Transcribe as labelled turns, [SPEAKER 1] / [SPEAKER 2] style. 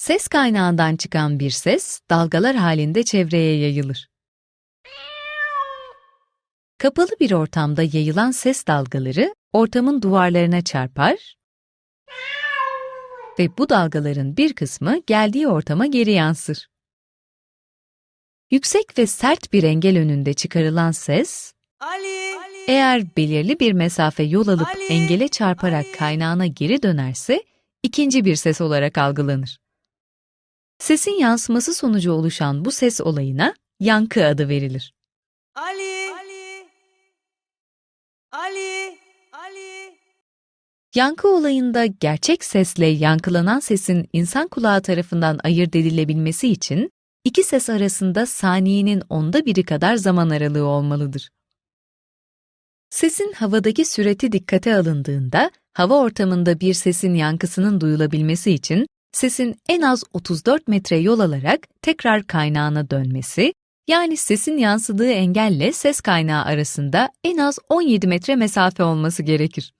[SPEAKER 1] Ses kaynağından çıkan bir ses dalgalar halinde çevreye yayılır. Kapalı bir ortamda yayılan ses dalgaları ortamın duvarlarına çarpar ve bu dalgaların bir kısmı geldiği ortama geri yansır. Yüksek ve sert bir engel önünde çıkarılan ses,
[SPEAKER 2] Ali.
[SPEAKER 1] eğer belirli bir mesafe yol alıp
[SPEAKER 2] Ali,
[SPEAKER 1] engele çarparak
[SPEAKER 2] Ali.
[SPEAKER 1] kaynağına geri dönerse, ikinci bir ses olarak algılanır. Sesin yansıması sonucu oluşan bu ses olayına yankı adı verilir.
[SPEAKER 2] Ali. Ali. Ali. Ali.
[SPEAKER 1] Yankı olayında gerçek sesle yankılanan sesin insan kulağı tarafından ayırt edilebilmesi için iki ses arasında saniyenin onda biri kadar zaman aralığı olmalıdır. Sesin havadaki süreti dikkate alındığında, hava ortamında bir sesin yankısının duyulabilmesi için sesin en az 34 metre yol alarak tekrar kaynağına dönmesi, yani sesin yansıdığı engelle ses kaynağı arasında en az 17 metre mesafe olması gerekir.